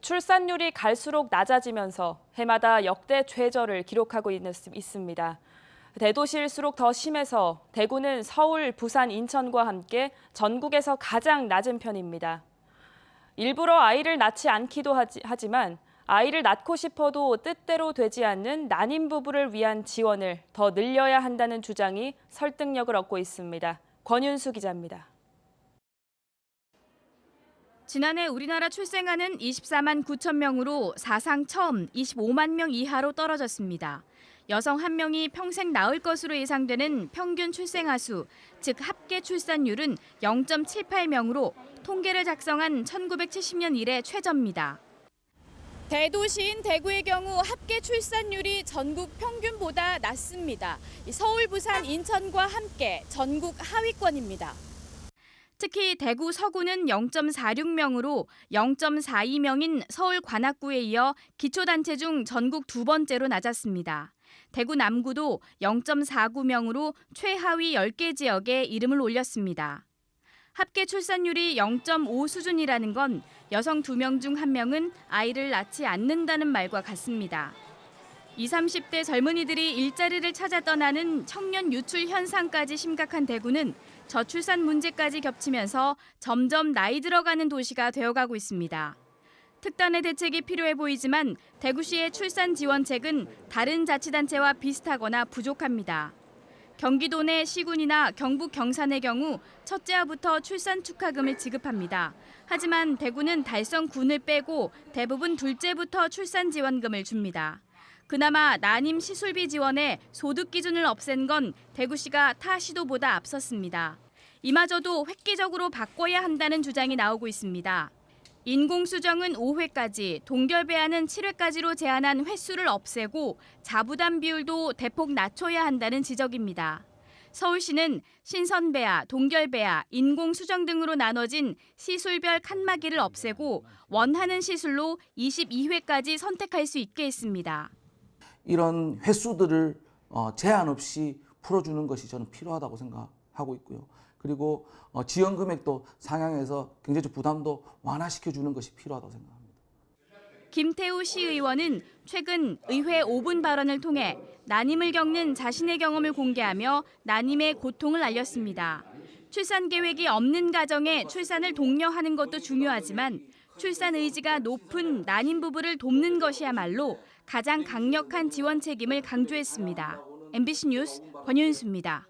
출산율이 갈수록 낮아지면서 해마다 역대 최저를 기록하고 있- 있습니다. 대도시일수록 더 심해서 대구는 서울, 부산, 인천과 함께 전국에서 가장 낮은 편입니다. 일부러 아이를 낳지 않기도 하지, 하지만 아이를 낳고 싶어도 뜻대로 되지 않는 난임 부부를 위한 지원을 더 늘려야 한다는 주장이 설득력을 얻고 있습니다. 권윤수 기자입니다. 지난해 우리나라 출생아는 24만 9천 명으로 사상 처음 25만 명 이하로 떨어졌습니다. 여성 한 명이 평생 낳을 것으로 예상되는 평균 출생아 수, 즉 합계 출산율은 0.78명으로 통계를 작성한 1970년 이래 최저입니다. 대도시인 대구의 경우 합계 출산율이 전국 평균보다 낮습니다. 서울, 부산, 인천과 함께 전국 하위권입니다. 특히 대구 서구는 0.46명으로 0.42명인 서울 관악구에 이어 기초단체 중 전국 두 번째로 낮았습니다. 대구 남구도 0.49명으로 최하위 10개 지역에 이름을 올렸습니다. 합계 출산율이 0.5 수준이라는 건 여성 2명 중 1명은 아이를 낳지 않는다는 말과 같습니다. 20, 30대 젊은이들이 일자리를 찾아 떠나는 청년 유출 현상까지 심각한 대구는 저출산 문제까지 겹치면서 점점 나이 들어가는 도시가 되어가고 있습니다. 특단의 대책이 필요해 보이지만 대구시의 출산 지원책은 다른 자치단체와 비슷하거나 부족합니다. 경기도 내 시군이나 경북 경산의 경우 첫째아부터 출산 축하금을 지급합니다. 하지만 대구는 달성 군을 빼고 대부분 둘째부터 출산 지원금을 줍니다. 그나마 난임 시술비 지원에 소득 기준을 없앤 건 대구시가 타 시도보다 앞섰습니다. 이마저도 획기적으로 바꿔야 한다는 주장이 나오고 있습니다. 인공수정은 5회까지, 동결배아는 7회까지로 제한한 횟수를 없애고 자부담 비율도 대폭 낮춰야 한다는 지적입니다. 서울시는 신선배아, 동결배아, 인공수정 등으로 나눠진 시술별 칸막이를 없애고 원하는 시술로 22회까지 선택할 수 있게 했습니다. 이런 횟수들을 어, 제한 없이 풀어주는 것이 저는 필요하다고 생각하고 있고요. 그리고 어, 지원 금액도 상향해서 경제적 부담도 완화시켜 주는 것이 필요하다고 생각합니다. 김태우 시 의원은 최근 의회 5분 발언을 통해 난임을 겪는 자신의 경험을 공개하며 난임의 고통을 알렸습니다. 출산 계획이 없는 가정에 출산을 독려하는 것도 중요하지만 출산 의지가 높은 난임 부부를 돕는 것이야말로 가장 강력한 지원 책임을 강조했습니다. MBC 뉴스 권윤수입니다.